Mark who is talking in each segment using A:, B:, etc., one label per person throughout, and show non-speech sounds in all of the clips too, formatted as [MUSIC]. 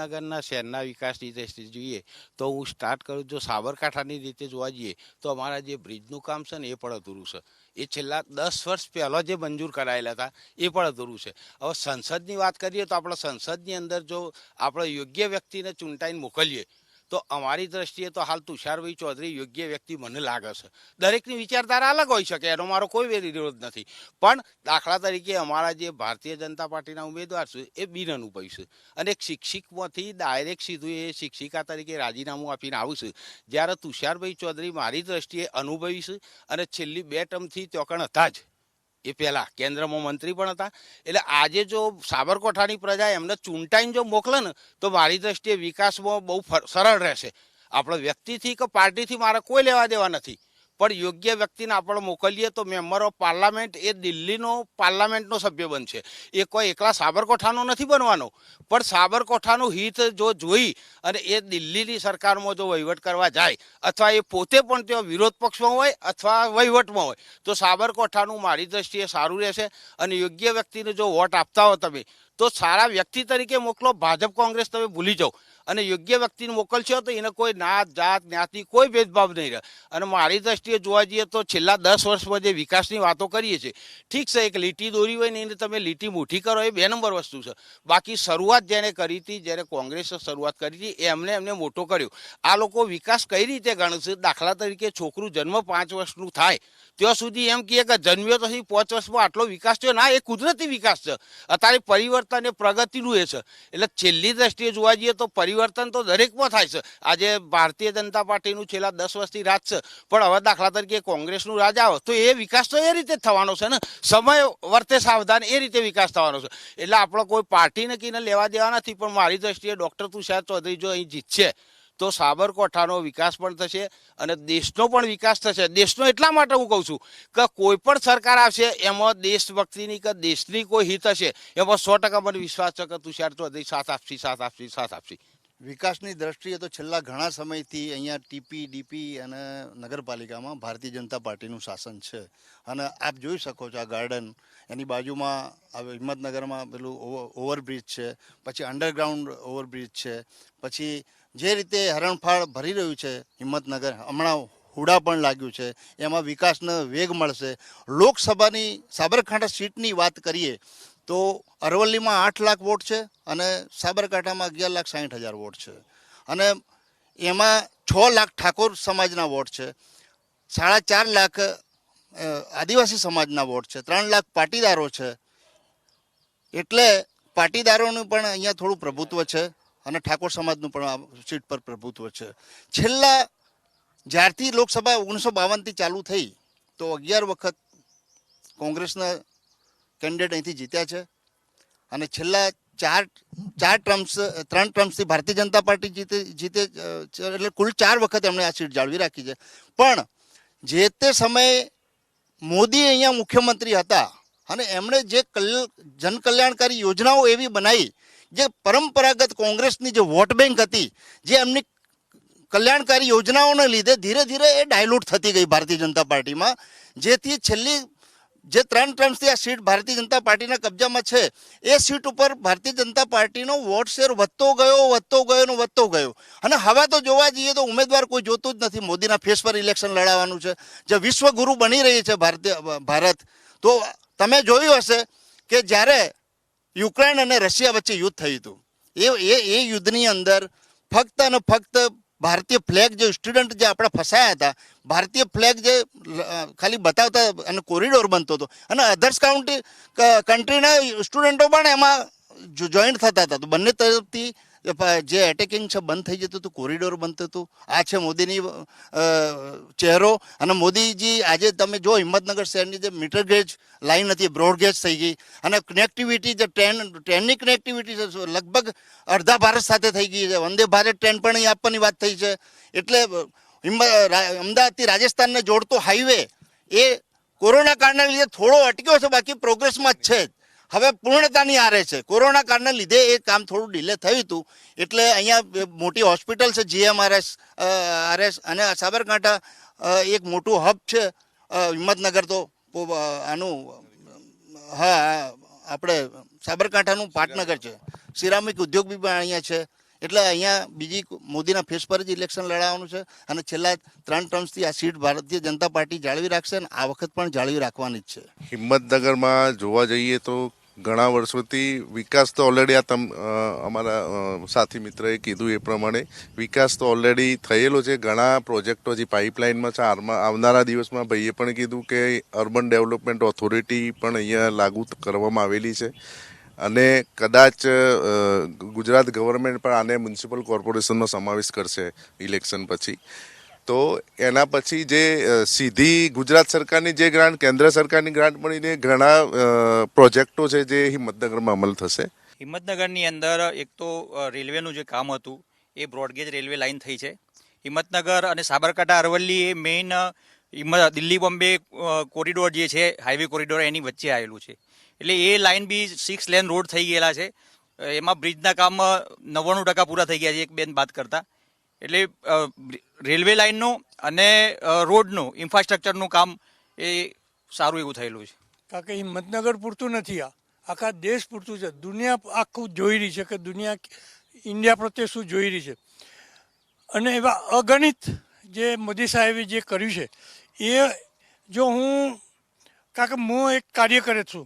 A: હિંમતનગરના શહેરના વિકાસની દ્રષ્ટિએ જોઈએ, તો હું સ્ટાર્ટ કરું જો સાબરકાંઠાની રીતે જોવા જઈએ, તો અમારા જે બ્રિજનું કામ છે ને એ પણ અધૂરું છે. એ છેલ્લા દસ વર્ષ પહેલાં જે મંજૂર કરાયેલા હતા, એ પણ અધૂરું છે. હવે સંસદની વાત કરીએ તો આપણે સંસદની અંદર જો આપણે યોગ્ય વ્યક્તિને ચૂંટાઈને મોકલીએ તો અમારી દ્રષ્ટિએ તો હાલ તુષારભાઈ ચૌધરી યોગ્ય વ્યક્તિ મને લાગે છે. દરેકની વિચારધારા અલગ હોઈ શકે, એનો મારો કોઈ વિરોધ નથી. પણ દાખલા તરીકે અમારા જે ભારતીય જનતા પાર્ટીના ઉમેદવાર છે, એ બિનઅનુભવી છે. અને એક શિક્ષિકમાંથી ડાયરેક્ટ સીધું એ શિક્ષિકા તરીકે રાજીનામું આપીને આવું છું જ્યારે તુષારભાઈ ચૌધરી મારી દ્રષ્ટિએ અનુભવી છે અને છેલ્લી બે ટર્મથી ચોકણ હતા જ. એ પહેલાં કેન્દ્રમાં મંત્રી પણ હતા. એટલે આજે જો સાબરકાંઠાની પ્રજા એમને ચૂંટાઈને જો મોકલે ને, તો મારી દ્રષ્ટિએ વિકાસમાં બહુ સરળ રહેશે. આપણે વ્યક્તિથી કે પાર્ટીથી મારે કોઈ લેવા દેવા નથી. પણ યોગ્ય વ્યક્તિને આપણે મોકલીએ તો મેમ્બર ઓફ પાર્લામેન્ટ એ દિલ્હીનો પાર્લામેન્ટનો સભ્ય બનશે. એ કોઈ એકલા સાબરકોઠાનો નથી બનવાનો. પણ સાબરકોઠાનું હિત જો જોઈ અને એ દિલ્હીની સરકારમાં જો વહીવટ કરવા જાય અથવા એ પોતે પણ ત્યાં વિરોધ પક્ષમાં હોય અથવા વહીવટમાં હોય, તો સાબરકોઠાનું મારી દ્રષ્ટિએ સારું રહેશે અને યોગ્ય વ્યક્તિને જો વોટ આપતા હો તમે, તો સારા વ્યક્તિ તરીકે મોકલો. ભાજપ, કોંગ્રેસ તમે ભૂલી જાઓ. અને યોગ્ય વ્યક્તિને મોકલશો તો એને કોઈ નાત, જાત, જ્ઞાતિ, કોઈ ભેદભાવ નહીં રહે. અને મારી દ્રષ્ટિએ જોવા જઈએ તો છેલ્લા દસ વર્ષમાં જે વિકાસની વાતો કરીએ છીએ, ઠીક છે, એક લીટી દોરી હોય ને એને તમે લીટી મોટી કરો, એ બે નંબર વસ્તુ છે. બાકી શરૂઆત જેને કરી હતી જ્યારે કોંગ્રેસે શરૂઆત કરી હતી એમને એમને મોટો કર્યો. આ લોકો વિકાસ કઈ રીતે ગણશે? દાખલા તરીકે છોકરું જન્મ પાંચ વર્ષનું થાય. ત્યાં સુધી એમ કહે કે જન્મ્યો તો પાંચ વર્ષમાં આટલો વિકાસ થયો. ના, એ કુદરતી વિકાસ છે. અત્યારે પરિવર્તન એ પ્રગતિનું એ છે. એટલે છેલ્લી દ્રષ્ટિએ જોવા જઈએ તો પરિવર્તન તો દરેકમાં થાય છે. આજે ભારતીય જનતા પાર્ટીનું છેલ્લા દસ વર્ષથી રાજ છે. પણ હવે દાખલા તરીકે કોંગ્રેસનું રાજ આવે તો એ વિકાસ તો એ રીતે થવાનો છે ને? સમય વર્તે સાવધાન એ રીતે વિકાસ થવાનો છે. એટલે આપણે કોઈ પાર્ટી નક્કીને લેવા દેવા નથી, પણ મારી દ્રષ્ટિએ ડૉક્ટર તુષાર ચૌધરી જો અહીં જીતશે તો સાબરકાંઠાનો વિકાસ પણ થશે અને દેશનો પણ વિકાસ થશે. દેશનો એટલા માટે હું કહું છું કે કોઈ પણ સરકાર આવશે, એમાં દેશભક્તિની કે દેશની કોઈ હિત હશે, એમાં સો ટકા મને વિશ્વાસ છે કે તુષાર ચૌધરી સાથ આપશી સાથ આપશી સાથ આપશી.
B: વિકાસની દ્રષ્ટિએ તો છેલ્લા ઘણા સમયથી અહીંયા ટીપી, ડીપી અને નગરપાલિકામાં ભારતીય જનતા પાર્ટીનું શાસન છે. અને આપ જોઈ શકો છો આ ગાર્ડન, એની બાજુમાં હિંમતનગરમાં પેલું ઓવરબ્રિજ છે, પછી અંડરગ્રાઉન્ડ ઓવરબ્રિજ છે, પછી જે રીતે હરણફાળ ભરી રહ્યું છે હિંમતનગર, હમણાં હુડા પણ લાગ્યું છે. એમાં વિકાસને વેગ મળશે. લોકસભાની સાબરકાંઠા સીટની વાત કરીએ તો અરવલ્લીમાં આઠ લાખ વોટ છે અને સાબરકાંઠામાં અગિયાર લાખ સાઠ હજાર વોટ છે. અને એમાં છ લાખ ઠાકોર સમાજના વોટ છે. સાડા ચાર લાખ આદિવાસી સમાજના વોટ છે. ત્રણ લાખ પાટીદારો છે. એટલે પાટીદારોનું પણ અહીંયા થોડું પ્રભુત્વ છે. અને ઠાકોર સમાજનું પણ આ સીટ પર પ્રભુત્વ છે. છેલ્લા જ્યારથી લોકસભા ઓગણીસો બાવનથી ચાલુ થઈ, તો અગિયાર વખત કોંગ્રેસના કેન્ડિડેટ અહીંથી જીત્યા છે. અને છેલ્લા ચાર ચાર ટર્મ્સ ત્રણ ટ્રમ્પ્સથી ભારતીય જનતા પાર્ટી જીતે જીતે એટલે કુલ ચાર વખત એમણે આ સીટ જાળવી રાખી છે. પણ જે તે સમયે મોદી અહીંયા મુખ્યમંત્રી હતા અને એમણે જે કલ્ય જનકલ્યાણકારી યોજનાઓ એવી બનાવી જે પરંપરાગત કોંગ્રેસની જે વોટ બેંક હતી, જે એમની કલ્યાણકારી યોજનાઓને લીધે ધીરે ધીરે એ ડાયલ્યુટ થતી ગઈ ભારતીય જનતા પાર્ટીમાં. જેથી છેલ્લી જે ત્રણ ટર્મ્સથી આ સીટ ભારતીય જનતા પાર્ટીના કબજામાં છે, એ સીટ ઉપર ભારતીય જનતા પાર્ટીનો વોટ શેર વધતો ગયો વધતો ગયો ને વધતો ગયો. અને હવે તો જોવા જઈએ તો ઉમેદવાર કોઈ જોતું જ નથી. મોદીના ફેસ પર ઇલેક્શન લડાવવાનું છે. જે વિશ્વગુરુ બની રહી છે ભારતીય, ભારત. તો તમે જોયું હશે કે જ્યારે યુક્રેન અને રશિયા વચ્ચે યુદ્ધ થયું હતું. એ એ એ યુદ્ધની અંદર ફક્ત અને ફક્ત ભારતીય ફ્લેગ જે સ્ટુડન્ટ જે આપણે ફસાયા હતા, ભારતીય ફ્લેગ જે ખાલી બતાવતા અને કોરિડોર બનતો હતો. અને અધર્સ કાઉન્ટી કન્ટ્રીના સ્ટુડન્ટો પણ એમાં જોઈન્ટ થતા હતા. તો બંને તરફથી જે એટેકિંગ છે, બંધ થઈ જતું હતું કોરિડોર બનતું હતું. આ છે મોદીની ચહેરો. અને મોદીજી આજે તમે જો હિંમતનગર શહેરની જે મીટર ગેજ લાઈન હતી બ્રોડ ગેજ થઈ ગઈ. અને કનેક્ટિવિટી જે ટ્રેન ટ્રેનની કનેક્ટિવિટી છે લગભગ અડધા ભારત સાથે થઈ ગઈ છે. વંદે ભારત ટ્રેન પણ અહીં આપવાની વાત થઈ છે. એટલે અમદાવાદથી રાજસ્થાનને જોડતો હાઈવે એ કોરોના કાળના લીધે થોડો અટક્યો છે, બાકી પ્રોગ્રેસમાં જ છે હવે પૂર્ણતાની આરે છે. કોરોના કાળને લીધે એ કામ થોડું ડિલે થયું હતું. એટલે અહીંયા મોટી હોસ્પિટલ છે જીએમઆરએસ આરએસ અને સાબરકાંઠા એક મોટું હબ છે. હિંમતનગર તો આનું, હા, આપણે સાબરકાંઠાનું પાટનગર છે. સિરામિક ઉદ્યોગ બી પણ અહીંયા છે. એટલે અહીંયા બીજી મોદીના ફેસ પર જ ઇલેક્શન લડાવવાનું છે અને છેલ્લા ત્રણ ટર્મ્સથી આ સીટ ભારતીય જનતા પાર્ટી જાળવી રાખશે અને આ વખત પણ જાળવી રાખવાની જ છે.
C: હિંમતનગરમાં જોવા જઈએ તો ઘણા વર્ષોથી વિકાસ તો ઓલરેડી આ તમ અમારા સાથી મિત્રએ કીધું એ પ્રમાણે વિકાસ તો ઓલરેડી થયેલો છે. ઘણા પ્રોજેક્ટો જે પાઇપલાઇનમાં છે આવનારા દિવસમાં ભાઈએ પણ કીધું કે અર્બન ડેવલપમેન્ટ ઓથોરિટી પણ અહીંયા લાગુ કરવામાં આવેલી છે. અને કદાચ ગુજરાત ગવર્મેન્ટ પણ આને મ્યુનિસિપલ કોર્પોરેશનનો સમાવેશ કરશે ઇલેક્શન પછી. તો એના પછી જે સીધી ગુજરાત સરકારની જે ગ્રાન્ટ કેન્દ્ર સરકારની ગ્રાન્ટ મળીને ઘણા પ્રોજેક્ટો છે જે હિંમતનગરમાં અમલ થશે.
D: હિંમતનગરની અંદર એક તો રેલવેનું જે કામ હતું, એ બ્રોડગેજ રેલવે લાઇન થઈ છે. હિંમતનગર અને સાબરકાંઠા અરવલ્લી એ મેઇન દિલ્હી બોમ્બે કોરિડોર જે છે હાઈવે કોરિડોર એની વચ્ચે આવેલું છે. એટલે એ લાઇન બી સિક્સ લેન રોડ થઈ ગયેલા છે. એમાં બ્રિજના કામ નવ્વાણું ટકા પૂરા થઈ ગયા છે, એક બેન વાત કરતા. એટલે રેલવે લાઇનનું અને રોડનું, ઇન્ફ્રાસ્ટ્રક્ચરનું કામ એ સારું એવું થયેલું છે.
E: કારણ કે હિંમતનગર પૂરતું નથી આ. આખા દેશ પૂરતું છે. દુનિયા આખું જોઈ રહી છે કે દુનિયા ઇન્ડિયા પ્રત્યે શું જોઈ રહી છે. અને એવા અગણિત જે મોદી સાહેબે જે કર્યું છે, એ જો હું, કારણ કે હું એક કાર્યકર છું.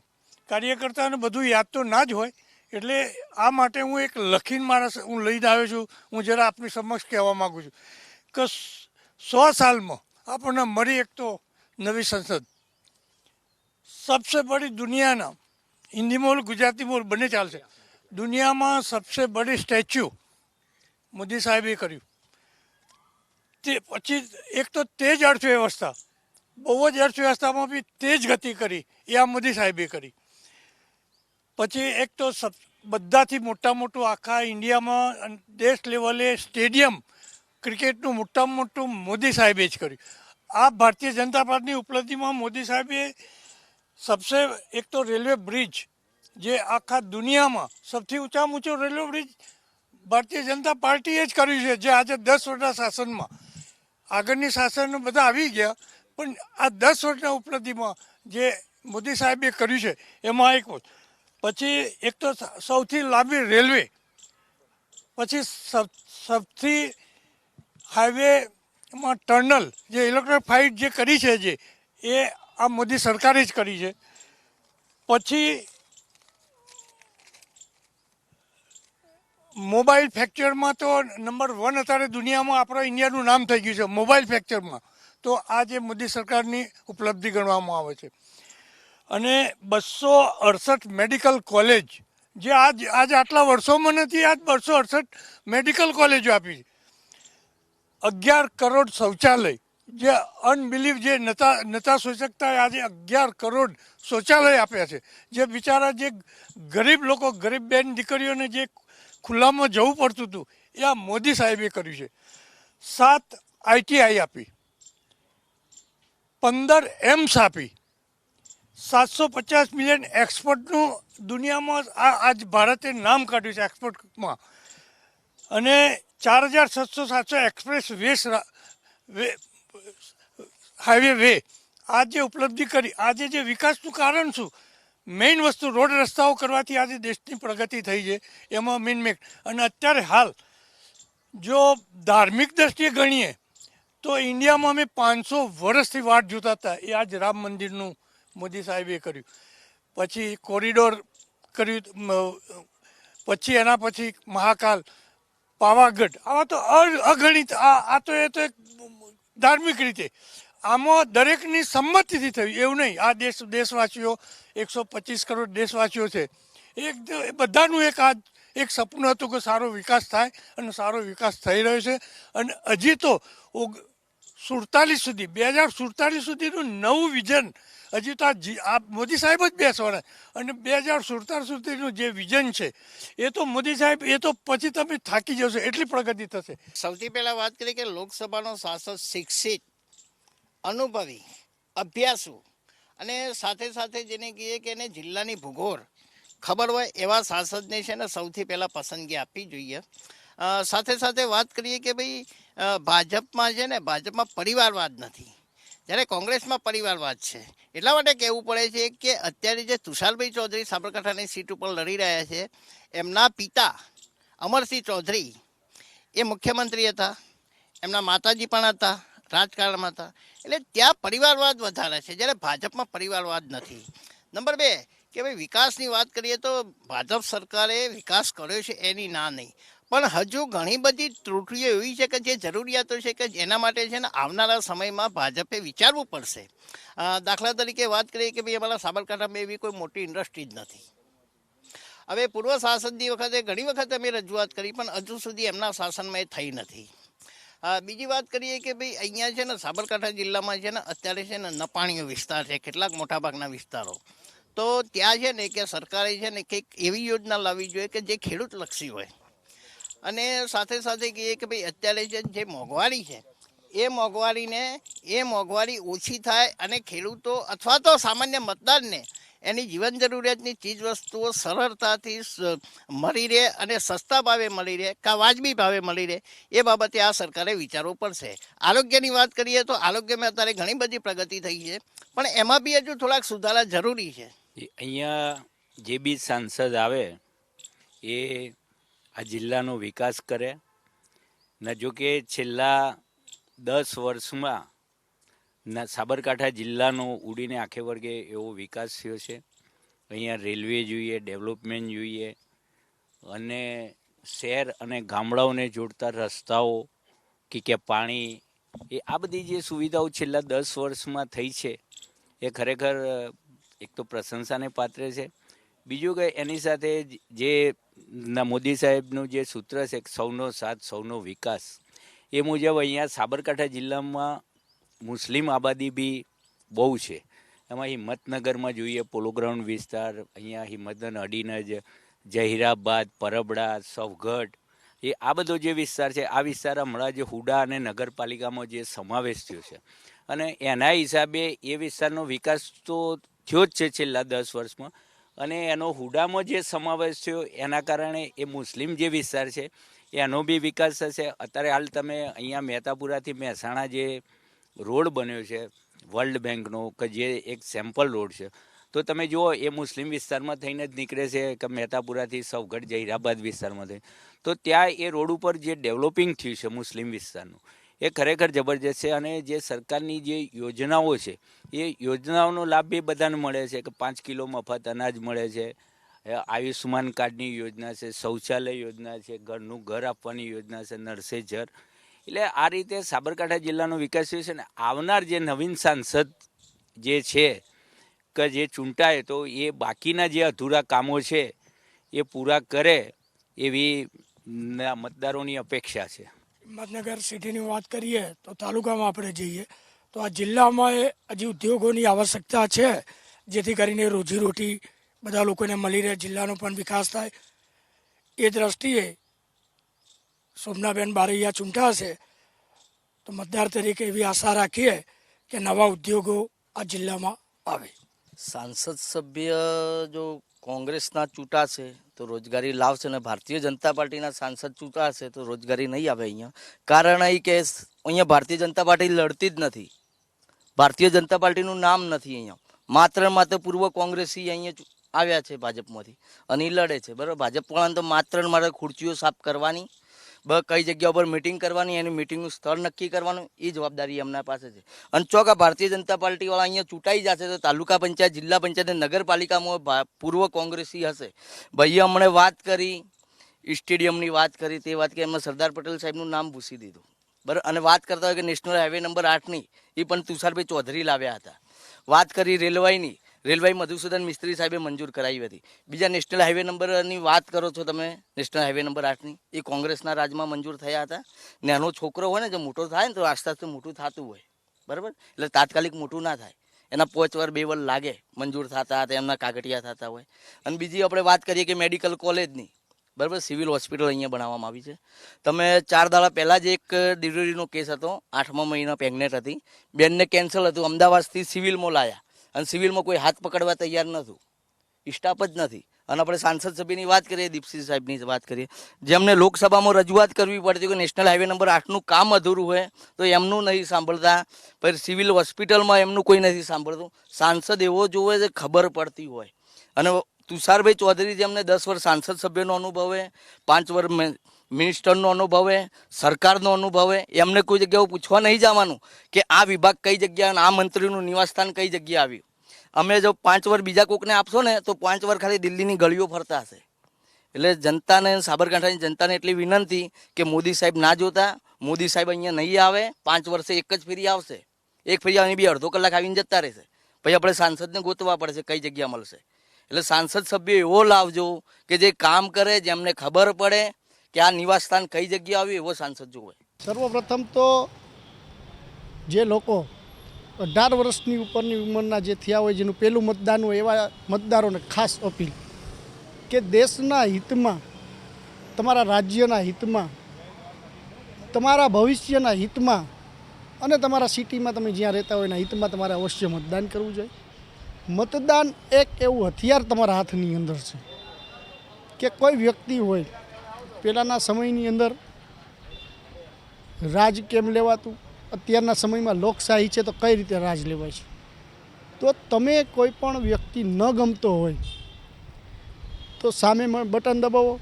E: કાર્યકર્તાને બધું યાદ તો ના જ હોય એટલે આ માટે હું એક લખીને મારા હું લઈને આવ્યો છું. હું જરા આપની સમક્ષ કહેવા માગું છું કે સો સાલમાં આપણને મળી એક તો નવી સંસદ. સબસે બડી દુનિયાના હિન્દી મોલ, ગુજરાતી મોલ બંને ચાલશે. દુનિયામાં સબસે બડી સ્ટેચ્યુ મોદી સાહેબે કર્યું. તે પછી એક તો તે જ અર્થવ્યવસ્થા, બહુ જ અર્થવ્યવસ્થામાં બી તે જ ગતિ કરી, એ આ મોદી સાહેબે કરી. પછી એક તો બધાથી મોટા મોટું આખા ઇન્ડિયામાં દેશ લેવલે સ્ટેડિયમ ક્રિકેટનું મોટામાં મોટું મોદી સાહેબે જ કર્યું. આ ભારતીય જનતા પાર્ટીની ઉપલબ્ધિમાં મોદી સાહેબે સબસે એક તો રેલવે બ્રિજ, જે આખા દુનિયામાં સૌથી ઊંચામાં ઊંચો રેલવે બ્રિજ ભારતીય જનતા પાર્ટીએ જ કર્યું છે, જે આજે દસ વર્ષના શાસનમાં. આગળની શાસન બધા આવી ગયા, પણ આ દસ વર્ષના ઉપલબ્ધિમાં જે મોદી સાહેબે કર્યું છે, એમાં એક વસ્તુ. પછી એક તો સૌથી લાંબી રેલવે. પછી સૌથી હાઈવેમાં ટર્નલ, જે ઇલેક્ટ્રિફાઈડ જે કરી છે જે, એ આ મોદી સરકારે જ કરી છે. પછી મોબાઈલ ફેક્ચરમાં તો નંબર વન અત્યારે દુનિયામાં આપણા ઇન્ડિયાનું નામ થઈ ગયું છે, મોબાઈલ ફેક્ચરમાં. તો આ જે મોદી સરકારની ઉપલબ્ધિ ગણવામાં આવે છે. અને બસો અડસઠ મેડિકલ કોલેજ, જે આજ આજ આટલા વર્ષોમાં નથી, આજ બસો અડસઠ મેડિકલ કોલેજો આપી અગિયાર કરોડ શૌચાલય, જે અનબિલીવ, જે નતા નતા શકતા આજે અગિયાર કરોડ શૌચાલય આપ્યા છે. જે બિચારા, જે ગરીબ લોકો, ગરીબ બેન દીકરીઓને જે ખુલ્લામાં જવું પડતું હતું, એ આ મોદી સાહેબે કર્યું છે. સાત આઈટીઆઈ આપી. પંદર એમ્સ આપી. સાતસો પચાસ મિલિયન એક્સપોર્ટનું દુનિયામાં આ આજ ભારતે નામ કાઢ્યું છે એક્સપોર્ટમાં અને ચાર હજાર સાતસો સાતસો એક્સપ્રેસ વેસ હાઈવે વે આ જે ઉપલબ્ધિ કરી આજે જે વિકાસનું કારણ શું? મેઇન વસ્તુ રોડ રસ્તાઓ કરવાથી આજે દેશની પ્રગતિ થઈ છે, એમાં મેઇન મેક અને અત્યારે હાલ, જો ધાર્મિક દ્રષ્ટિએ ગણીએ, તો ઇન્ડિયામાં અમે પાંચસો વર્ષથી વાટ જોતા હતા. એ આજ રામ મંદિરનું મોદી સાહેબે કર્યું. પછી કોરિડોર કર્યું પછી એના પછી મહાકાલ, પાવાગઢ. આવા તો અગણિત, આ આ તો એ તો એક ધાર્મિક રીતે. આમાં દરેકની સંમતિથી થયું, એવું નહીં. આ દેશ, દેશવાસીઓ, એકસો પચીસ કરોડ દેશવાસીઓ છે. એક બધાનું એક આ, એક સપનું હતું કે સારો વિકાસ થાય અને સારો વિકાસ થઈ રહ્યો છે. અને હજી તો સુડતાલીસ સુધી, બે હજાર સુડતાલીસ સુધીનું નવું વિઝન હજી તો આ મોદી સાહેબ જ બેસવાના. અને બે હજાર સુડતાલીસ સુધીનું જે વિઝન છે, એ તો મોદી સાહેબ, એ તો પછી તમે થાકી જશો, એટલી પ્રગતિ થશે.
F: સૌથી પહેલા વાત કરીએ કે લોકસભાનો શાસક શિક્ષિત, અનુભવી, અભ્યાસુ અને સાથે સાથે જેને કહીએ કે એને જિલ્લાની ભૂગોળ ખબર હોય એવા સાંસદને છે ને સૌથી પહેલાં પસંદગી આપવી જોઈએ. સાથે સાથે વાત કરીએ કે ભાઈ ભાજપમાં છે ને, ભાજપમાં પરિવારવાદ નથી. જ્યારે કોંગ્રેસમાં પરિવારવાદ છે, એટલા માટે કહેવું પડે છે કે અત્યારે જે તુષારભાઈ ચૌધરી સાબરકાંઠાની સીટ ઉપર લડી રહ્યા છે, એમના પિતા અમરસિંહ ચૌધરી એ મુખ્યમંત્રી હતા, એમના માતાજી પણ હતા, રાજકારણમાં હતા, એટલે ત્યાં પરિવારવાદ વધારે છે, જ્યારે ભાજપમાં પરિવારવાદ નથી. નંબર બે, કે ભાઈ વિકાસની વાત કરીએ તો ભાજપ સરકારે વિકાસ કર્યો છે એની ના નહીં. પણ હજુ ઘણી બધી ત્રુટીઓ એવી છે કે જે જરૂરિયાતો છે કે જેના માટે છે ને આવનારા સમયમાં ભાજપે વિચારવું પડશે. દાખલા તરીકે વાત કરીએ કે ભાઈ અમારા સાબરકાંઠામાં એવી કોઈ મોટી ઇન્ડસ્ટ્રી જ નથી. હવે પૂર્વ શાસનની વખતે ઘણી વખત અમે રજૂઆત કરી, પણ હજુ સુધી એમના શાસનમાં એ થઈ નથી. બીજી વાત કરીએ કે ભાઈ અહીંયા છે ને સાબરકાંઠા જિલ્લામાં છે ને અત્યારે છે ને નપાણીઓ વિસ્તાર છે, કેટલાક મોટાભાગના વિસ્તારો. તો ત્યાં છે ને કે સરકારે છે ને કંઈક એવી યોજના લાવવી જોઈએ કે જે ખેડૂત લક્ષી હોય. અને સાથે સાથે કહીએ કે ભાઈ, અત્યારે જે જે મોંઘવારી છે, એ મોંઘવારીને એ મોંઘવારી ઓછી થાય અને ખેડૂતો અથવા તો સામાન્ય મતદારને એની જીવન જરૂરિયાતની ચીજ વસ્તુઓ સરળતાથી મળી રહે અને સસ્તા ભાવે મળી રહે કા વાજબી ભાવે મળી રહે એ બાબતે આ સરકારે વિચારવું પડશે. આરોગ્યની વાત કરીએ તો આરોગ્યમાં અત્યારે ઘણી બધી પ્રગતિ થઈ છે, પણ એમાં બી હજુ થોડાક સુધારા જરૂરી છે.
G: અહીંયા જે બી સાંસદ આવે, એ આ જિલ્લાનો વિકાસ કરે. ને જો કે છેલ્લા દસ વર્ષમાં સાબરકાંઠા જિલ્લાનો ઉડીને આખે વર્ગે એવો વિકાસ થયો છે. અહીંયા રેલવે જોઈએ, ડેવલપમેન્ટ જોઈએ અને શહેર અને ગામડાઓને જોડતા રસ્તાઓ કે કે પાણી એ આ બધી જે સુવિધાઓ છેલ્લા દસ વર્ષમાં થઈ છે, એ ખરેખર એક તો પ્રશંસાને પાત્ર છે. બીજું કે એની સાથે જે મોદી સાહેબનું જે સૂત્ર છે સૌનો સાથ, સૌનો વિકાસ, એ મુજબ અહીંયા સાબરકાંઠા જિલ્લામાં મુસ્લિમ આબાદી બી બહુ છે. એમાં હિંમતનગરમાં જોઈએ પોલો ગ્રાઉન્ડ વિસ્તાર, અહીંયા હિંમતનગર, અડીનજ, જહીરાબાદ, પરબડા સૌગઢ એ આ બધો જે વિસ્તાર છે, આ વિસ્તાર હમણાં જે હુડા અને નગરપાલિકામાં જે સમાવેશ થયો છે. અને એના હિસાબે એ વિસ્તારનો વિકાસ તો થયો જ છે છેલ્લા દસ વર્ષમાં. અને એનો હુડામાં જે સમાવેશ થયો, એના કારણે એ મુસ્લિમ જે વિસ્તાર છે, એનો બી વિકાસ થશે. અત્યારે હાલ તમે અહીંયા મહેતાપુરાથી મહેસાણા જે રોડ બન્યો છે, વર્લ્ડ બેંકનો, કે જે એક સેમ્પલ રોડ છે, તો તમે જુઓ, એ મુસ્લિમ વિસ્તારમાં થઈને જ નીકળે છે કે મહેતાપુરાથી સૌગઢ, જહીરાબાદ વિસ્તારમાં થઈ તો ત્યાં એ રોડ ઉપર જે ડેવલપિંગ થયું છે મુસ્લિમ વિસ્તારનું એ ખરેખર જબરજસ્ત છે અને જે સરકારની જે યોજનાઓ છે, એ યોજનાઓનો લાભ બી બધાને મળે છે કે પાંચ કિલો મફત અનાજ મળે છે આયુષ્યમાન કાર્ડની યોજના છે, શૌચાલય યોજના છે, ઘરનું ઘર આપવાની યોજના છે નરસે જર એટલે આ રીતે સાબરકાંઠા જિલ્લાનો વિકાસ થયો છે ને આવનાર જે નવીન સાંસદ જે છે, કે જે ચૂંટાય તો એ બાકીના જે અધૂરા કામો છે એ પૂરા કરે એવી મતદારોની અપેક્ષા છે.
E: હિંમતનગર સિટીની વાત કરીએ તો તાલુકામાં આપણે જઈએ, તો આ જિલ્લામાં હજી ઉદ્યોગોની આવશ્યકતા છે, જેથી કરીને રોજીરોટી બધા લોકોને મળી રહે, જિલ્લાનો પણ વિકાસ થાય. એ દ્રષ્ટિએ સોમનાબેન બારૈયા ચૂંટાશે તો મતદાર તરીકે એવી આશા રાખીએ કે નવા ઉદ્યોગો આ જિલ્લામાં આવે.
H: સાંસદ સભ્ય જો કોંગ્રેસના ચૂંટાશે તો રોજગારી લાવશે અને ભારતીય જનતા પાર્ટીના સાંસદ ચૂંટાશે તો રોજગારી નહીં આવે અહીંયા. કારણ એ કે અહીંયા ભારતીય જનતા પાર્ટી લડતી જ નથી. ભારતીય જનતા પાર્ટીનું નામ નથી અહીંયા. માત્ર માત્ર પૂર્વ કોંગ્રેસી અહીંયા આવ્યા છે ભાજપમાંથી. અને એ લડે છે. બરાબર? ભાજપ વાળાને તો માત્ર ને માત્ર ખુરચીઓ સાફ કરવાની બ કઈ જગ્યા ઉપર મિટિંગ કરવાની, એની મિટિંગનું સ્થળ નક્કી કરવાનું, એ જવાબદારી એમના પાસે છે. અને ચોક ભારતીય જનતા પાર્ટીવાળા અહીંયા ચૂંટાઈ જશે તો તાલુકા પંચાયત, જિલ્લા પંચાયત અને નગરપાલિકામાં પૂર્વ કોંગ્રેસી હશે. ભાઈએ હમણે વાત કરી સ્ટેડિયમની વાત કરી, તે વાત કે એમાં સરદાર પટેલ સાહેબનું નામ ભૂસી દીધું. બરાબર અને વાત કરતા હોય કે નેશનલ હાઈવે નંબર આઠની એ પણ તુષારભાઈ ચૌધરી લાવ્યા હતા. વાત કરી રેલવાઈની રેલવાઈ મધુસૂદન મિસ્ત્રી સાહેબે મંજૂર કરાવી હતી. બીજા નેશનલ હાઈવે નંબરની વાત કરો છો તમે, નેશનલ હાઈવે નંબર આઠની, એ કોંગ્રેસના રાજમાં મંજૂર થયા હતા. નાનો છોકરો હોય ને, જો મોટો થાય ને, તો આસ્તે આસ્તે મોટું થતું હોય. બરાબર? એટલે તાત્કાલિક મોટું ના થાય. એના પોચ વાર, બે વાર લાગે, મંજૂર થતા હતા, એમના કાગટિયા થતા હોય. અને બીજી આપણે વાત કરીએ કે મેડિકલ કોલેજની. બરાબર? સિવિલ હોસ્પિટલ અહીંયા બનાવવામાં આવી છે. તમે ચાર દાડા પહેલાં જ એક ડિલિવરીનો કેસ હતો. આઠમા મહિના પ્રેગ્નેન્ટ હતી. બેનને કેન્સલ હતું. અમદાવાદથી સિવિલમાં લાયા. અને સિવિલમાં કોઈ હાથ પકડવા તૈયાર નહોતું સ્ટાફ જ નથી. અને આપણે સાંસદ સભ્યની વાત કરીએ, દીપસિંહ સાહેબની વાત કરીએ. જેમને લોકસભામાં રજૂઆત કરવી પડતી કે નેશનલ હાઈવે નંબર આઠનું કામ અધૂરું હોય, તો એમનું નહીં સાંભળતા. પછી સિવિલ હોસ્પિટલમાં એમનું કોઈ નથી સાંભળતું. સાંસદ એવો જોવે છે, ખબર પડતી હોય. અને તુષારભાઈ ચૌધરી જેમને દસ વર્ષ સાંસદ સભ્યનો અનુભવ પાંચ વર્ષ મિનિસ્ટરનો અનુભવે સરકારનો અનુભવે એમને કોઈ જગ્યાએ પૂછવા નહીં જવાનું કે આ વિભાગ કઈ જગ્યા અને આ મંત્રીનું નિવાસસ્થાન કઈ જગ્યાએ આવ્યું. અમે જો પાંચ વર્ષ બીજા કોકને આપશો ને, તો પાંચ વર્ષ ખાલી દિલ્હીની ગળીઓ ફરતા હશે. એટલે જનતાને, સાબરકાંઠાની જનતાને એટલી વિનંતી કે મોદી સાહેબ ના જોતા, મોદી સાહેબ અહીંયા નહીં આવે, પાંચ વર્ષે એક જ ફેરી આવશે. એક ફેરી આવીને બી અડધો કલાક આવીને જતા રહેશે. પછી આપણે સાંસદને ગોતવા પડશે કઈ જગ્યા મળશે. એટલે સાંસદ સભ્ય એવો લાવજો કે જે કામ કરે, જેમને ખબર પડે કે આ નિવાસસ્થાન કઈ જગ્યાએ આવ્યું એવો સાંસદ જોવે
I: સર્વપ્રથમ તો જે લોકો અઢાર વર્ષની ઉપરની ઉંમરના જે થયા હોય, જેનું પહેલું મતદાન હોય એવા મતદારોને ખાસ અપીલ કે દેશના હિતમાં, તમારા રાજ્યના હિતમાં, તમારા ભવિષ્યના હિતમાં અને તમારા સિટીમાં તમે જ્યાં રહેતા હોય એના હિતમાં તમારે અવશ્ય મતદાન કરવું જોઈએ. મતદાન એક એવું હથિયાર તમારા હાથની અંદર છે કે કોઈ વ્યક્તિ હોય પહેલાંના સમયની અંદર રાજ કેમ લેવાતું? અત્યારના સમયમાં લોકશાહી છે તો કઈ રીતે રાજ લેવાય છે? તો તમે કોઈ પણ વ્યક્તિ ન ગમતો હોય તો સામે બટન દબાવો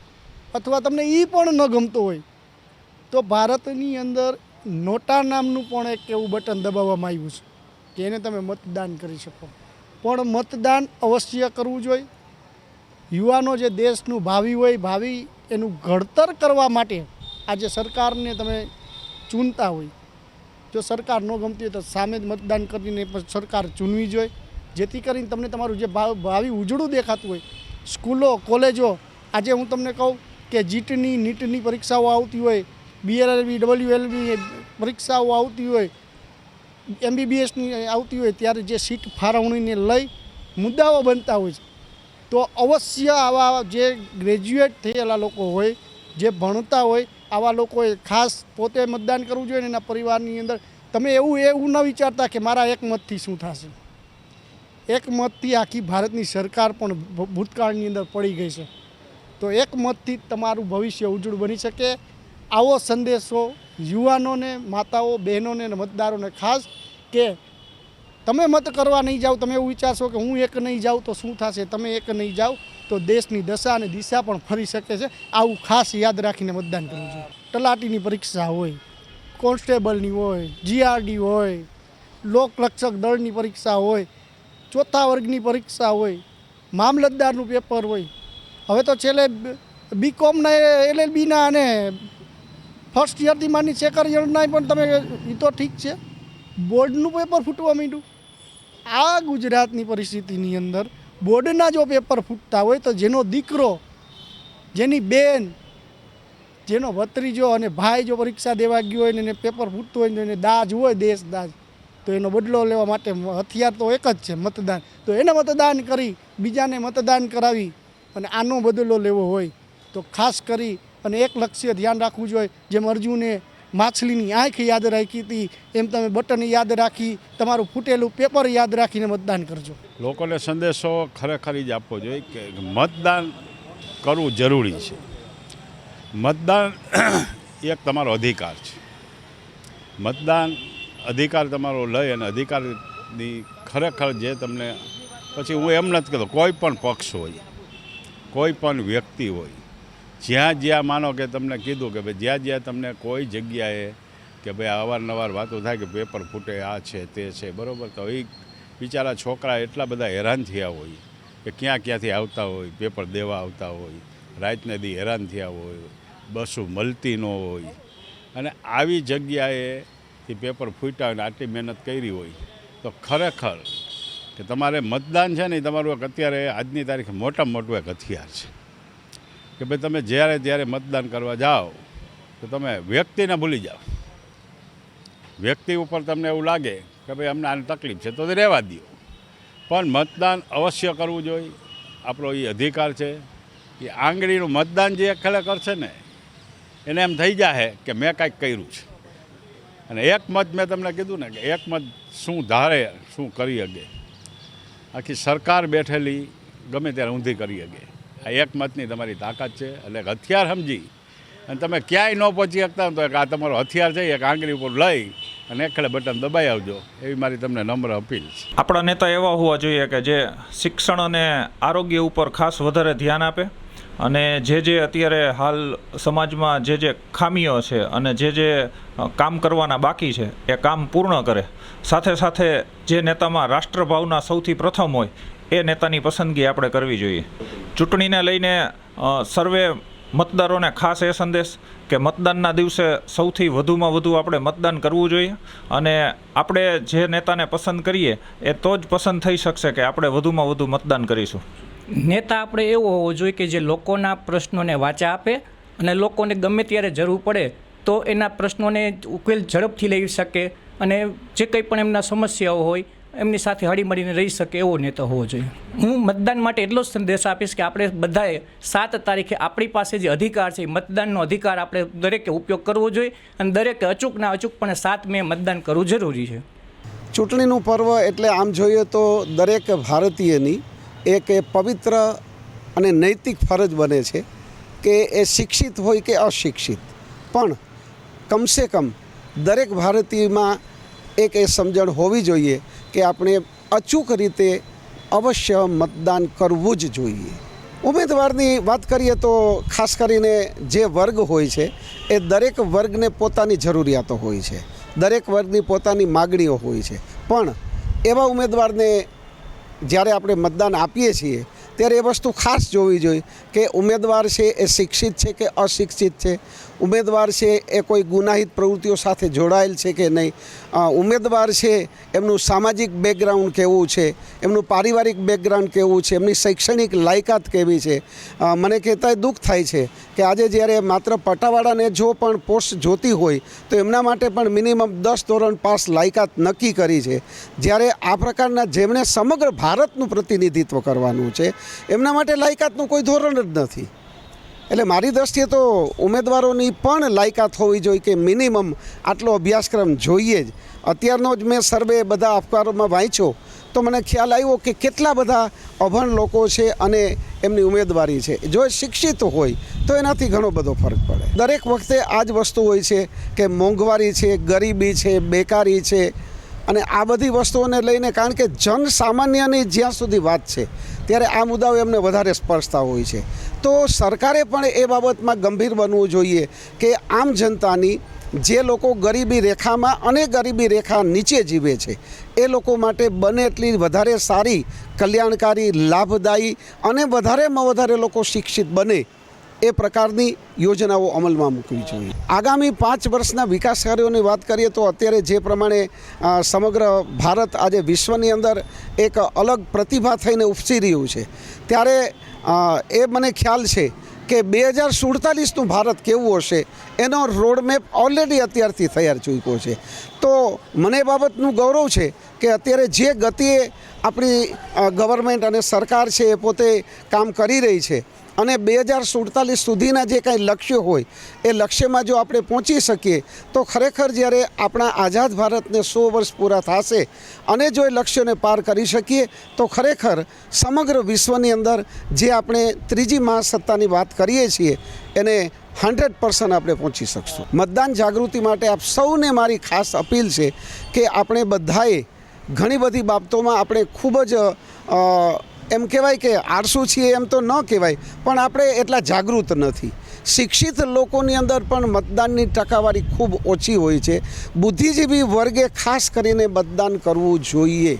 I: અથવા તમને એ પણ ન ગમતો હોય તો ભારતની અંદર નોટા નામનું પણ એક એવું બટન દબાવવામાં આવ્યું છે કે એને તમે મતદાન કરી શકો. પણ મતદાન અવશ્ય કરવું જોઈએ. યુવાનો જે દેશનું ભાવિ હોય, ભાવિ એનું ઘડતર કરવા માટે આજે સરકારને તમે ચૂનતા હોય, જો સરકાર ન ગમતી હોય તો સામે જ મતદાન કરીને સરકાર ચૂનવી જોઈએ. જેથી કરીને તમને તમારું જે ભાવ- ભાવિ ઉજળું દેખાતું હોય, સ્કૂલો, કોલેજો, આજે હું તમને કહું કે જીટની, નીટની પરીક્ષાઓ આવતી હોય, બીએલએલબી, ડબલ્યુએલબી પરીક્ષાઓ આવતી હોય, એમબીબીએસની આવતી હોય, ત્યારે જે સીટ ફાળવણીને લઈ મુદ્દાઓ બનતા હોય છે. તો અવશ્ય આવા જે ગ્રેજ્યુએટ થયેલા લોકો હોય, જે ભણતા હોય, આવા લોકોએ ખાસ પોતે મતદાન કરવું જોઈએ એના પરિવારની અંદર. તમે એવું એવું ન વિચારતા કે મારા એક મતથી શું થશે. એક મતથી આખી ભારતની સરકાર પણ ભૂતકાળની અંદર પડી ગઈ છે. તો એક મતથી તમારું ભવિષ્ય ઉજ્જવળ બની શકે. આવો સંદેશો યુવાનોને, માતાઓ, બહેનોને મતદારોને ખાસ કે તમે મત કરવા નહીં જાઓ, તમે એવું વિચારશો કે હું એક નહીં જાઉં તો શું થશે? તમે એક નહીં જાઓ તો દેશની દશા અને દિશા પણ ફરી શકે છે. આવું ખાસ યાદ રાખીને મતદાન કરવું જોઈએ. તલાટીની પરીક્ષા હોય, કોન્સ્ટેબલની હોય, જીઆરડી હોય લોકરક્ષક દળની પરીક્ષા હોય, ચોથા વર્ગની પરીક્ષા હોય, મામલતદારનું પેપર હોય. હવે તો છેલ્લે બીકોમના એલએલબીના અને ફર્સ્ટ યરથી માની સેકન્ડ યરના પણ તમે, એ તો ઠીક છે. બોર્ડનું પેપર ફૂટવા માંડ્યું. આ ગુજરાતની પરિસ્થિતિની અંદર બોર્ડના જો પેપર ફૂટતા હોય તો જેનો દીકરો, જેની બેન, જેનો ભત્રીજો અને ભાઈ જો પરીક્ષા દેવા ગયો હોય ને એને પેપર ફૂટતું હોય ને એને દાજ હોય, દેશ દાજ, તો એનો બદલો લેવા માટે હથિયાર તો એક જ છે મતદાન. તો એને મતદાન કરી, બીજાને મતદાન કરાવી અને આનો બદલો લેવો હોય. તો ખાસ કરી અને એક લક્ષ્ય ધ્યાન રાખવું જોઈએ, જેમ અર્જુને માછલીની આંખ યાદ રાખી હતી. એમ તમે બટન યાદ રાખી, તમારું ફૂટેલું પેપર યાદ રાખીને મતદાન કરજો.
J: લોકોને સંદેશો ખરેખર જ આપવો જોઈએ કે મતદાન કરવું જરૂરી છે. મતદાન [CLEARS THROAT] એક તમારો અધિકાર છે. મતદાન અધિકાર તમારો લઈ અને અધિકારની ખરેખર જે તમને, પછી હું એમ નથી કહેતો, કોઈ પણ પક્ષ હોય, કોઈ પણ વ્યક્તિ હોય જ્યાં જ્યાં માનો કે તમને કીધું કે ભાઈ જ્યાં જ્યાં તમને કોઈ જગ્યાએ કે ભાઈ અવારનવાર વાતો થાય કે પેપર ફૂટે, આ છે, તે છે, બરાબર? તો એ બિચારા છોકરા એટલા બધા હેરાન થયા હોય કે ક્યાં ક્યાંથી આવતા હોય, પેપર દેવા આવતા હોય, રાતને દી હેરાન થયા હોય, બસો મળતી ન હોય. અને આવી જગ્યાએ એ પેપર ફૂટ્યા હોય આટલી મહેનત કરી હોય તો ખરેખર કે તમારે મતદાન છે ને તમારું એક અત્યારે આજની તારીખે મોટામાં મોટું એક હથિયાર છે. કે ભાઈ તમે જ્યારે જ્યારે મતદાન કરવા જાઓ, તો તમે વ્યક્તિને ભૂલી જાઓ. વ્યક્તિ ઉપર તમને એવું લાગે કે ભાઈ અમને આની તકલીફ છે, તો તે રહેવા દો પણ મતદાન અવશ્ય કરવું જોઈએ. આપણો એ અધિકાર છે એ આંગળીનું મતદાન જે ખરેખર કરશે ને, એને એમ થઈ જાહે કે મેં કાંઈક કર્યું છે. અને એક મત મેં તમને કીધું ને કે એક મત શું ધારે, શું કરી શકે? આખી સરકાર બેઠેલી ગમે ત્યારે ઊંધી કરી શકે. આ એક તમારી તાકાત છે. એટલે હથિયાર સમજી. અને તમે ક્યાંય ન પહોંચી શકતા તો એક આ તમારો હથિયાર છે, એક આંગળી ઉપર લઈ અને એકડે બટન દબાઈ આવજો. એવી મારી તમને નમ્ર અપીલ છે.
K: આપણા નેતા એવા હોવા જોઈએ કે જે શિક્ષણ અને આરોગ્ય ઉપર ખાસ વધારે ધ્યાન આપે અને જે જે અત્યારે હાલ સમાજમાં જે જે ખામીઓ છે અને જે જે કામ કરવાના બાકી છે, એ કામ પૂર્ણ કરે. સાથે સાથે જે નેતામાં રાષ્ટ્રભાવના સૌથી પ્રથમ હોય એ નેતાની પસંદગી આપણે કરવી જોઈએ. ચૂંટણીને લઈને સર્વે મતદારોને ખાસ એ સંદેશ કે મતદાનના દિવસે સૌથી વધુમાં વધુ આપણે મતદાન કરવું જોઈએ અને આપણે જે નેતાને પસંદ કરીએ, એ તો જ પસંદ થઈ શકશે કે આપણે વધુમાં વધુ મતદાન કરીશું.
L: નેતા આપણે એવો હોવો જોઈએ કે જે લોકોના પ્રશ્નોને વાચા આપે અને લોકોને ગમે ત્યારે જરૂર પડે, તો એના પ્રશ્નોને ઉકેલ ઝડપથી લઈ શકે અને જે કંઈ પણ એમના સમસ્યાઓ હોય એમની સાથે હળીમળીને રહી શકે એવો નેતા હોવો જોઈએ. હું મતદાન માટે એટલો જ સંદેશ આપીશ કે આપણે બધાએ સાત તારીખે આપણી પાસે જે અધિકાર છે એ મતદાનનો અધિકાર આપણે દરેકે ઉપયોગ કરવો જોઈએ અને દરેકે અચૂકના અચૂકપણે સાત મે મતદાન કરવું જરૂરી છે.
M: ચૂંટણીનું પર્વ એટલે આમ જોઈએ તો દરેક ભારતીયની એક પવિત્ર અને નૈતિક ફરજ બને છે કે એ શિક્ષિત હોય કે અશિક્ષિત. પણ કમસે કમ દરેક ભારતીયમાં એક એ સમજણ હોવી જોઈએ કે આપણે અચૂક રીતે અવશ્ય મતદાન કરવું જ જોઈએ. ઉમેદવારની વાત કરીએ તો ખાસ કરીને જે વર્ગ હોય છે, એ દરેક વર્ગને પોતાની જરૂરિયાતો હોય છે, દરેક વર્ગની પોતાની માગણીઓ હોય છે. પણ એવા ઉમેદવારને જ્યારે આપણે મતદાન આપીએ છીએ, ત્યારે એ વસ્તુ ખાસ જોવી જોઈએ કે ઉમેદવાર છે એ શિક્ષિત છે કે અશિક્ષિત છે? ઉમેદવાર છે એ કોઈ ગુનાહિત પ્રવૃત્તિઓ સાથે જોડાયેલ છે કે નહીં? ઉમેદવાર છે, એમનું સામાજિક બેકગ્રાઉન્ડ કેવું છે? એમનું પારિવારિક બેકગ્રાઉન્ડ કેવું છે? એમની શૈક્ષણિક લાયકાત કેવી છે? મને કહેતાંય દુઃખ થાય છે કે આજે જ્યારે માત્ર પટાવાળાને જો પણ પોસ્ટ જોતી હોય, તો એમના માટે પણ મિનિમમ દસ ધોરણ પાસ લાયકાત નક્કી કરી છે. જ્યારે આ પ્રકારના જેમણે સમગ્ર ભારતનું પ્રતિનિધિત્વ કરવાનું છે, એમના માટે લાયકાતનું કોઈ ધોરણ જ નથી. એટલે મારી દ્રષ્ટિએ તો ઉમેદવારોની પણ લાયકાત હોવી જોઈએ કે મિનિમમ આટલો અભ્યાસક્રમ જોઈએ જ. અત્યારનો જ મેં સર્વે બધા અફકારોમાં વાંચ્યો. તો મને ખ્યાલ આવ્યો કે કેટલા બધા અભણ લોકો છે અને એમની ઉમેદવારી છે. જો એ શિક્ષિત હોય, તો એનાથી ઘણો બધો ફરક પડે. દરેક વખતે આ જ વસ્તુ હોય છે કે મોંઘવારી છે, ગરીબી છે, બેકારી છે. અને આ બધી વસ્તુઓને લઈને કારણ કે જન સામાન્યની જ્યાં સુધી વાત છે, ત્યારે આ મુદ્દાઓ એમને વધારે સ્પર્શતા હોય છે. તો સરકારે પણ એ બાબતમાં ગંભીર બનવું જોઈએ કે આમ જનતાની જે લોકો ગરીબી રેખામાં અને ગરીબી રેખા નીચે જીવે છે, એ લોકો માટે બને એટલી વધારે સારી, કલ્યાણકારી, લાભદાયી અને વધારેમાં વધારે લોકો શિક્ષિત બને એ પ્રકારની યોજનાઓ અમલમાં મૂકવી જોઈએ. આગામી પાંચ વર્ષના વિકાસ કાર્યોની વાત કરીએ તો અત્યારે જે પ્રમાણે સમગ્ર ભારત આજે વિશ્વની અંદર એક અલગ પ્રતિભા થઈને ઉપસી રહ્યું છે. ત્યારે એ મને ખ્યાલ છે કે બે હજાર સુડતાલીસનું ભારત કેવું હશે, એનો રોડમેપ ઓલરેડી અત્યારથી તૈયાર ચૂક્યો છે. તો મને બાબતનું ગૌરવ છે કે અત્યારે જે ગતિએ આપણી ગવર્મેન્ટ અને સરકાર છે એ પોતે કામ કરી રહી છે અને બે હજાર સુડતાલીસ સુધીના જે કાંઈ લક્ષ્યો હોય, એ લક્ષ્યમાં જો આપણે પહોંચી શકીએ, તો ખરેખર જ્યારે આપણા આઝાદ ભારતને સો વર્ષ પૂરા થશે અને જો એ લક્ષ્યોને પાર કરી શકીએ, તો ખરેખર સમગ્ર વિશ્વની અંદર જે આપણે ત્રીજી મહાસત્તાની વાત કરીએ છીએ, એને હંડ્રેડ પર્સન્ટ આપણે પહોંચી શકશું. મતદાન જાગૃતિ માટે આપ સૌને મારી ખાસ અપીલ છે કે આપણે બધાએ ઘણી બધી બાબતોમાં આપણે ખૂબ જ એમ કહેવાય કે આળસુ છીએ એમ તો ન કહેવાય, પણ આપણે એટલા જાગૃત નથી. શિક્ષિત લોકોની અંદર પણ મતદાનની ટકાવારી ખૂબ ઓછી હોય છે. બુદ્ધિજીવી વર્ગે ખાસ કરીને મતદાન કરવું જોઈએ.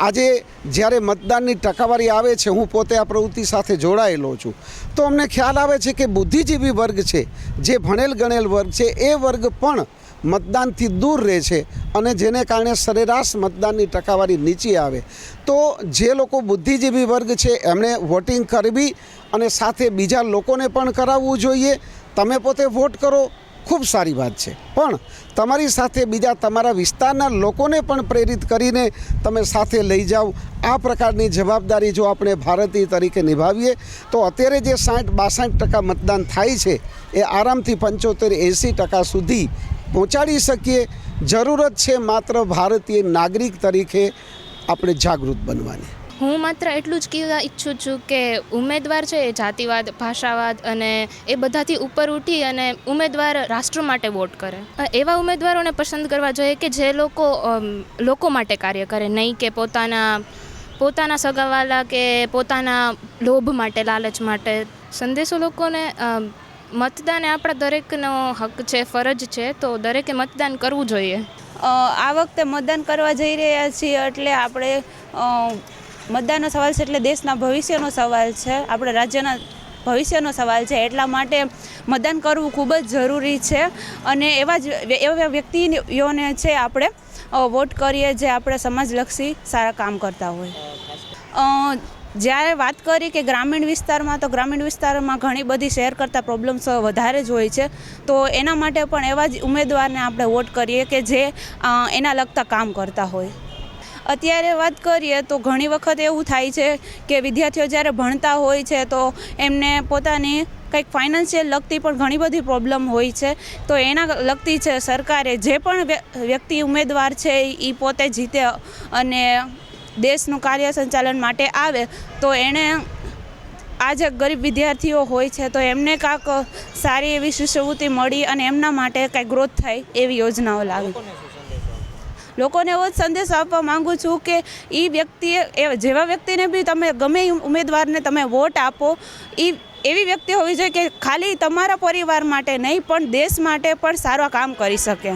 M: આજે જ્યારે મતદાનની ટકાવારી આવે છે, હું પોતે આ પ્રવૃત્તિ સાથે જોડાયેલો છું. તો અમને ખ્યાલ આવે છે કે બુદ્ધિજીવી વર્ગ છે, જે ભણેલ ગણેલ વર્ગ છે, એ વર્ગ પણ મતદાનથી દૂર રહે છે અને જેને કારણે સરેરાશ મતદાનની ટકાવારી નીચી આવે. તો જે લોકો બુદ્ધિજીવી વર્ગ છે, એમણે વોટિંગ કરવી અને સાથે બીજા લોકોને પણ કરાવવું જોઈએ. તમે પોતે વોટ કરો, ખૂબ સારી વાત છે. પણ તમારી સાથે બીજા તમારા વિસ્તારના લોકોને પણ પ્રેરિત કરીને તમે સાથે લઈ જાઓ. આ પ્રકારની જવાબદારી જો આપણે ભારતીય તરીકે નિભાવીએ, તો અત્યારે જે સાઠ બાસઠ ટકા મતદાન થાય છે, એ આરામથી પંચોતેર એંસી ટકા સુધી પહોંચાડી શકીએ. જરૂરત છે માત્ર ભારતીય નાગરિક તરીકે આપણે જાગૃત બનવાની.
N: હું માત્ર એટલું જ કહેવા ઈચ્છું છું કે ઉમેદવાર છે એ જાતિવાદ, ભાષાવાદ અને એ બધાથી ઉપર ઉઠી અને ઉમેદવાર રાષ્ટ્ર માટે વોટ કરે. એવા ઉમેદવારોને પસંદ કરવા જોઈએ કે જે લોકો લોકો માટે કાર્ય કરે, નહીં કે પોતાના પોતાના સગાવાલા કે પોતાના લોભ માટે, લાલચ માટે. સંદેશો લોકોને મતદાન એ આપણા દરેકનો હક છે, ફરજ છે, તો દરેકે મતદાન કરવું જોઈએ.
O: આ વખતે મતદાન કરવા જઈ રહ્યા છીએ એટલે આપણે મતદાનનો સવાલ છે એટલે દેશના ભવિષ્યનો સવાલ છે, આપણે રાજ્યના ભવિષ્યનો સવાલ છે, એટલા માટે મતદાન કરવું ખૂબ જ જરૂરી છે અને એવા જ એવા વ્યક્તિઓને છે આપણે વોટ કરીએ જે આપણે સમાજલક્ષી સારા કામ કરતા હોય. જ્યારે વાત કરી કે ગ્રામીણ વિસ્તારમાં, તો ગ્રામીણ વિસ્તારમાં ઘણી બધી શહેર કરતાં પ્રોબ્લેમ્સ વધારે જ હોય છે. તો એના માટે પણ એવા જ ઉમેદવારને આપણે વોટ કરીએ કે જે એના લગતા કામ કરતા હોય. અત્યારે વાત કરીએ તો ઘણી વખત એવું થાય છે કે વિદ્યાર્થીઓ જ્યારે ભણતા હોય છે, તો એમને પોતાની કંઈક ફાઇનાન્શિયલ લગતી પણ ઘણી બધી પ્રોબ્લેમ હોય છે. તો એના લગતી છે સરકારે જે પણ વ્ય- વ્યક્તિ ઉમેદવાર છે એ પોતે જીતે અને દેશનું કાર્ય સંચાલન માટે આવે તો એણે આ જે ગરીબ વિદ્યાર્થીઓ હોય છે તો એમને કાંક સારી એવી શિષ્યવૃત્તિ મળી અને એમના માટે કાંઈક ગ્રોથ થાય એવી યોજનાઓ લાવી. લોકોને એવો જ સંદેશ આપવા માંગુ છું કે એ વ્યક્તિએ એ જેવા વ્યક્તિને બી તમે ગમે ઉમેદવારને તમે વોટ આપો એ એવી વ્યક્તિ હોવી જોઈએ કે ખાલી તમારા પરિવાર માટે નહીં પણ દેશ માટે પણ સારા કામ કરી શકે.